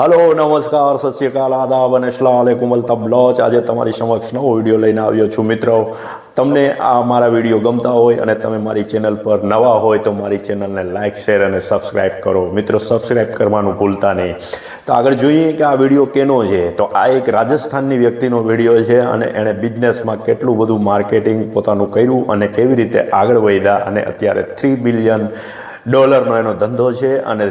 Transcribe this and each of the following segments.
Hello, નમસ્કાર, સત શ્રી અકાલ, આદાબ અને અસલામ તબલોચ આજે તમારી સમક્ષ નવો વીડિયો લઈને આવ્યો છું મિત્રો. તમને આ મારા વીડિયો ગમતા હોય અને તમે મારી ચેનલ પર નવા હોય, તો મારી ચેનલને લાઇક, શેર અને સબસ્ક્રાઇબ કરો. મિત્રો, સબસ્ક્રાઇબ કરવાનું ભૂલતા નહીં. તો આગળ જોઈએ કે આ વીડિયો કેનો છે. તો આ એક રાજસ્થાનની વ્યક્તિનો વીડિયો છે અને એણે બિઝનેસમાં કેટલું બધું માર્કેટિંગ પોતાનું કર્યું અને કેવી રીતે આગળ વધ્યા અને અત્યારે થ્રી બિલિયન ડોલરનો એનો ધંધો છે અને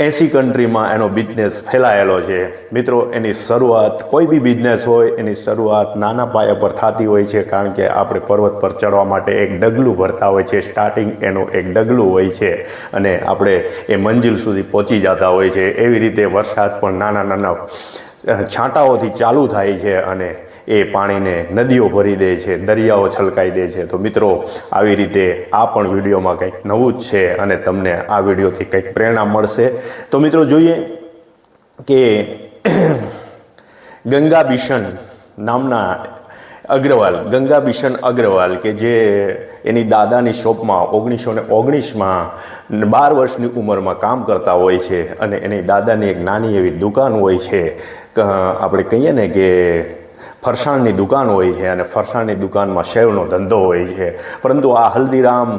એસી કન્ટ્રીમાં એનો બિઝનેસ ફેલાયેલો છે. મિત્રો, એની શરૂઆત કોઈ બી બિઝનેસ હોય, એની શરૂઆત નાના પાયા પર થતી હોય છે, કારણ કે આપણે પર્વત પર ચડવા માટે એક ડગલું ભરતા હોય છે. સ્ટાર્ટિંગ એનું એક ડગલું હોય છે અને આપણે એ મંજિલ સુધી પહોંચી જતા હોય છે. એવી રીતે વરસાદ પણ નાના નાના છાંટાઓથી ચાલુ થાય છે અને એ પાણીને નદીઓ ભરી દે છે, દરિયાઓ છલકાઈ દે છે. તો મિત્રો, આવી રીતે આ પણ વિડીયોમાં કંઈક નવું જ છે અને તમને આ વિડીયોથી કંઈક પ્રેરણા મળશે. તો મિત્રો, જોઈએ કે ગંગા બિશન નામના અગ્રવાલ, ગંગા બિશન અગ્રવાલ કે જે એની દાદાની શોપમાં ઓગણીસો ને ઓગણીસમાં બાર વર્ષની ઉંમરમાં કામ કરતા હોય છે અને એની દાદાની એક નાની એવી દુકાન હોય છે. આપણે કહીએ ને કે ફરસાણની દુકાન હોય છે અને ફરસાણની દુકાનમાં શેવનો ધંધો હોય છે. પરંતુ આ હલ્દીરામ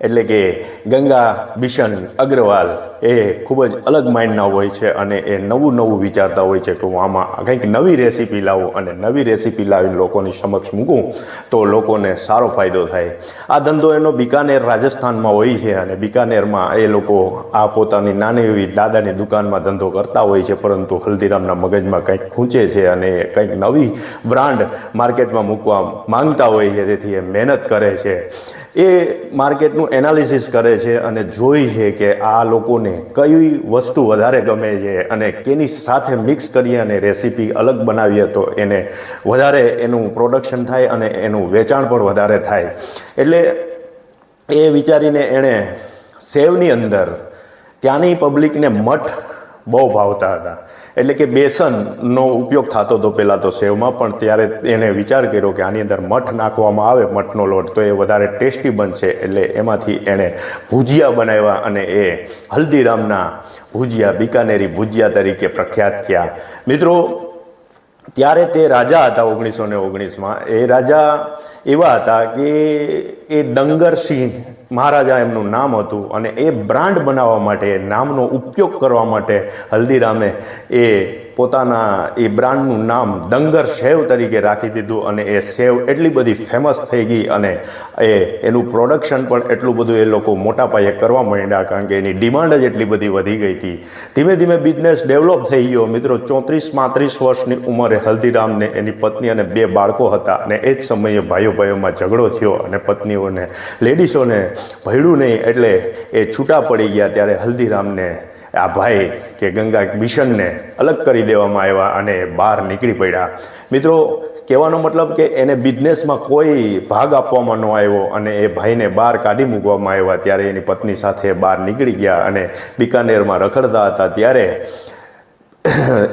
એટલે કે ગંગા બિશન અગ્રવાલ એ ખૂબ જ અલગ માઇન્ડના હોય છે અને એ નવું નવું વિચારતા હોય છે. કે હું આમાં કંઈક નવી રેસીપી લાવું અને નવી રેસીપી લાવીને લોકોની સમક્ષ મૂકું તો લોકોને સારો ફાયદો થાય. આ ધંધો એનો બિકાનેર રાજસ્થાનમાં હોય છે અને બિકાનેરમાં એ લોકો આ પોતાની નાની એવી દાદાની દુકાનમાં ધંધો કરતા હોય છે, પરંતુ હલ્દીરામના મગજમાં કંઈક ખૂંચે છે અને કંઈક નવી બ્રાન્ડ માર્કેટમાં મૂકવા માંગતા હોય છે, તેથી એ મહેનત કરે છે. એ માર્કેટનું એનાલિસિસ કરે છે અને જોઈ છે કે આ લોકોને કઈ વસ્તુ વધારે ગમે છે અને કેની સાથે મિક્સ કરીએ અને રેસીપી અલગ બનાવીએ તો એને વધારે એનું પ્રોડક્શન થાય અને એનું વેચાણ પણ વધારે થાય. એટલે એ વિચારીને એણે સેવની અંદર ત્યાંની પબ્લિકને મઠ બહુ ભાવતા હતા. એટલે કે બેસનનો ઉપયોગ થતો હતો પહેલાં તો સેવમાં, પણ ત્યારે એને વિચાર કર્યો કે આની અંદર મઠ નાખવામાં આવે, મઠનો લોટ, તો એ વધારે ટેસ્ટી બનશે. એટલે એમાંથી એણે ભુજિયા બનાવ્યા અને એ હલ્દીરામના ભુજિયા, બિકાનેરી ભુજિયા તરીકે પ્રખ્યાત થયા. મિત્રો, ત્યારે તે રાજા હતા ઓગણીસો ને ઓગણીસમાં. એ રાજા એવા હતા કે એ ડંગરસિંહ મહારાજા એમનું નામ હતું અને એ બ્રાન્ડ બનાવવા માટે નામનો ઉપયોગ કરવા માટે હલ્દીરામે એ પોતાના એ બ્રાન્ડનું નામ દંગર સેવ તરીકે રાખી દીધું અને એ સેવ એટલી બધી ફેમસ થઈ ગઈ અને એ, એનું પ્રોડક્શન પણ એટલું બધું એ લોકો મોટા પાયે કરવા માંડ્યા કારણ કે એની ડિમાન્ડ જ એટલી બધી વધી ગઈ હતી. ધીમે ધીમે બિઝનેસ ડેવલપ થઈ ગયો. મિત્રો ચોત્રીસ પાંત્રીસ વર્ષની ઉંમરે હલ્દીરામને એની પત્ની અને બે બાળકો હતા અને એ જ સમયે ભાઈઓ ભાઈઓમાં ઝઘડો થયો અને પત્નીઓને લેડીઝોને ભયડું નહીં એટલે એ છૂટા પડી ગયા ત્યારે હલ્દીરામને આ ભાઈ કે ગંગા મિશનને અલગ કરી દેવામાં આવ્યા અને બહાર નીકળી પડ્યા. મિત્રો, કહેવાનો મતલબ કે એને બિઝનેસમાં કોઈ ભાગ આપવામાં ન આવ્યો અને એ ભાઈને બહાર કાઢી મૂકવામાં આવ્યા ત્યારે એની પત્ની સાથે બહાર નીકળી ગયા અને બિકાનેરમાં રખડતા હતા ત્યારે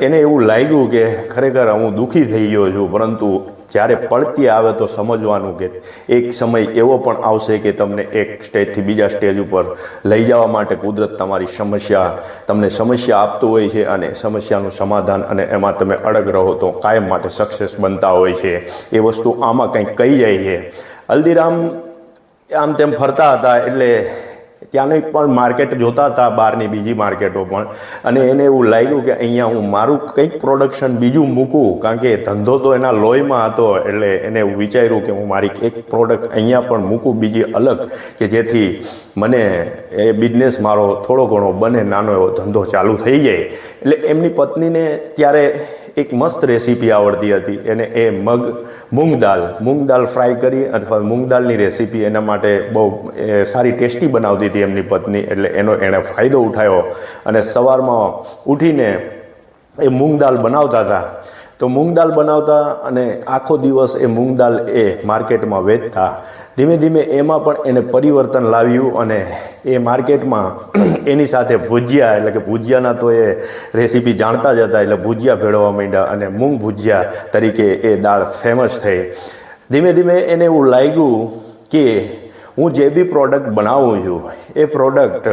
એને એવું લાગ્યું કે ખરેખર હું દુઃખી થઈ ગયો છું, પરંતુ જ્યારે પડતી આવે તો સમજવાનું કે એક સમય એવો પણ આવશે કે તમને એક સ્ટેજથી બીજા સ્ટેજ ઉપર લઈ જવા માટે કુદરત તમારી સમસ્યા, તમને સમસ્યા આપતું હોય છે અને સમસ્યાનું સમાધાન અને એમાં તમે અડગ રહો તો કાયમ માટે સક્સેસ બનતા હોય છે. એ વસ્તુ આમાં કંઈક કહી જાય છે. હલ્દીરામ આમ તેમ ફરતા હતા એટલે ત્યાંની પણ માર્કેટ જોતા હતા, બહારની બીજી માર્કેટો પણ. અને એને એવું લાગ્યું કે અહીંયા હું મારું કંઈક પ્રોડક્શન બીજું મૂકું, કારણ કે ધંધો તો એના લોહીમાં હતો, એટલે એને એવું વિચાર્યું કે હું મારી એક પ્રોડક્ટ અહીંયા પણ મૂકું, બીજી અલગ, કે જેથી મને એ બિઝનેસ મારો થોડો ઘણો બને, નાનો એવો ધંધો ચાલુ થઈ જાય. એટલે એમની પત્નીને ત્યારે એક મસ્ત રેસીપી આવડતી હતી. એને એ મગ, મૂંગ દાલ મૂંગ દાલ ફ્રાય કરી અથવા મૂંગ દાલની રેસીપી એના માટે બહુ સારી ટેસ્ટી બનાવતી હતી એમની પત્ની, એટલે એનો એણે ફાયદો ઉઠાવ્યો અને સવારમાં ઉઠીને એ મૂંગ દાલ બનાવતા હતા. તો મૂંગ દાલ બનાવતા અને આખો દિવસ એ મૂંગ દાલ એ માર્કેટમાં વેચતા. ધીમે ધીમે એમાં પણ એને પરિવર્તન લાવ્યું અને એ માર્કેટમાં એની સાથે ભુજિયા, એટલે કે ભુજિયાના તો એ રેસીપી જાણતા જ હતા, એટલે ભુજિયા ભેળવવા માંડ્યા અને મૂંગ ભુજિયા તરીકે એ દાળ ફેમસ થઈ. ધીમે ધીમે એને એવું લાગ્યું કે હું જે બી પ્રોડક્ટ બનાવું છું, એ પ્રોડક્ટ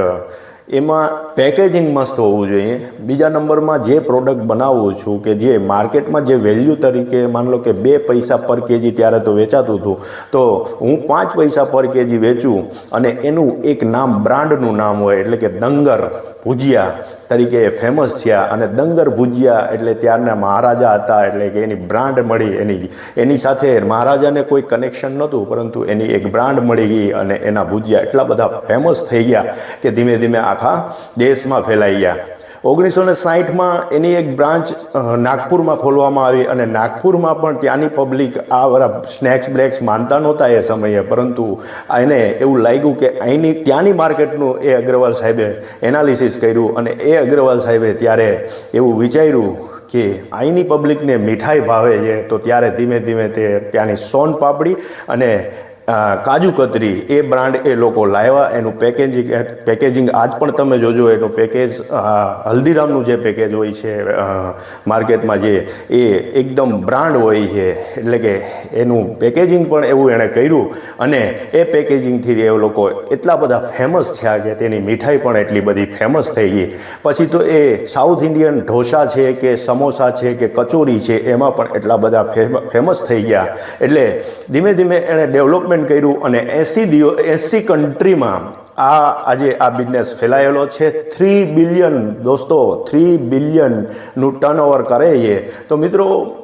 એમાં પેકેજિંગ મસ્ત હોવું જોઈએ. બીજા નંબરમાં જે પ્રોડક્ટ બનાવું છું કે જે માર્કેટમાં જે વેલ્યુ તરીકે માન લો કે બે પૈસા પર કેજી ત્યારે તો વેચાતું હતું, તો હું પાંચ પૈસા પર કેજી વેચું અને એનું એક નામ બ્રાન્ડનું નામ હોય એટલે કે દંગર. ભુજિયા તરીકે એ ફેમસ થયા અને દંગર ભુજિયા એટલે ત્યારના મહારાજા હતા એટલે કે એની બ્રાન્ડ મળી એની એની સાથે મહારાજાને કોઈ કનેક્શન નહોતું, પરંતુ એની એક બ્રાન્ડ મળી ગઈ અને એના ભુજિયા એટલા બધા ફેમસ થઈ ગયા કે ધીમે ધીમે આખા દેશમાં ફેલાઈ ગયા. ઓગણીસો ને સાહીઠમાં એની એક બ્રાન્ચ નાગપુરમાં ખોલવામાં આવી અને નાગપુરમાં પણ ત્યાંની પબ્લિક આ બધા સ્નેક્સ બ્રેક્સ માનતા નહોતા એ સમયે. પરંતુ એને એવું લાગ્યું કે અહીંની, ત્યાંની માર્કેટનું એ અગ્રવાલ સાહેબે એનાલિસિસ કર્યું અને એ અગ્રવાલ સાહેબે ત્યારે એવું વિચાર્યું કે અહીંની પબ્લિકને મીઠાઈ ભાવે છે, તો ત્યારે ધીમે ધીમે તે ત્યાંની સોન પાપડી અને કાજુ કતરી એ બ્રાન્ડ એ લોકો લાવ્યા. એનું પેકેજિંગ પેકેજિંગ આજ પણ તમે જોજો, એનું પેકેજ હલ્દીરામનું જે પેકેજ હોય છે માર્કેટમાં જે એ એકદમ બ્રાન્ડ હોય છે, એટલે કે એનું પેકેજિંગ પણ એવું એણે કર્યું. અને એ પેકેજિંગથી એ લોકો એટલા બધા ફેમસ થયા કે તેની મીઠાઈ પણ એટલી બધી ફેમસ થઈ ગઈ. પછી તો એ સાઉથ ઇન્ડિયન ઢોસા છે કે સમોસા છે કે કચોરી છે, એમાં પણ એટલા બધા ફેમસ થઈ ગયા. એટલે ધીમે ધીમે એણે ડેવલપમેન્ટ કર્યું અને એંસી દિવસ એંસી કન્ટ્રીમાં આ આજે આ બિઝનેસ ફેલાયેલો છે. થ્રી બિલિયન દોસ્તો થ્રી બિલિયનનું ટર્નઓવર કરે છે. તો મિત્રો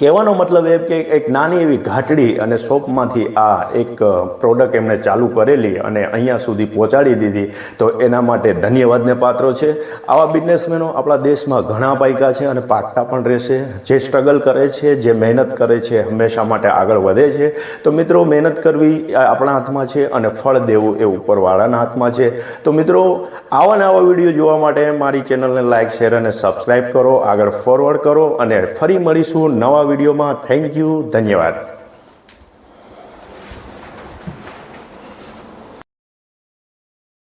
કહેવાનો મતલબ એ કે એક નાની એવી ઘાટડી અને શોપમાંથી આ એક પ્રોડક્ટ એમણે ચાલુ કરેલી અને અહીંયા સુધી પહોંચાડી દીધી. તો એના માટે ધન્યવાદને પાત્રો છે. આવા બિઝનેસમેનો આપણા દેશમાં ઘણા પાયકા છે અને પાકતા પણ રહેશે. જે સ્ટ્રગલ કરે છે, જે મહેનત કરે છે, હંમેશા માટે આગળ વધે છે. તો મિત્રો, મહેનત કરવી આપણા હાથમાં છે અને ફળ દેવું એ ઉપરવાળાના હાથમાં છે. તો મિત્રો, આવા ને આવા વીડિયો જોવા માટે મારી ચેનલને લાઇક શેર અને સબસ્ક્રાઈબ કરો. આગળ ફોરવર્ડ કરો અને ફરી મળીશું નવા વિડીયોમાં થેન્ક યુ ધન્યવાદ.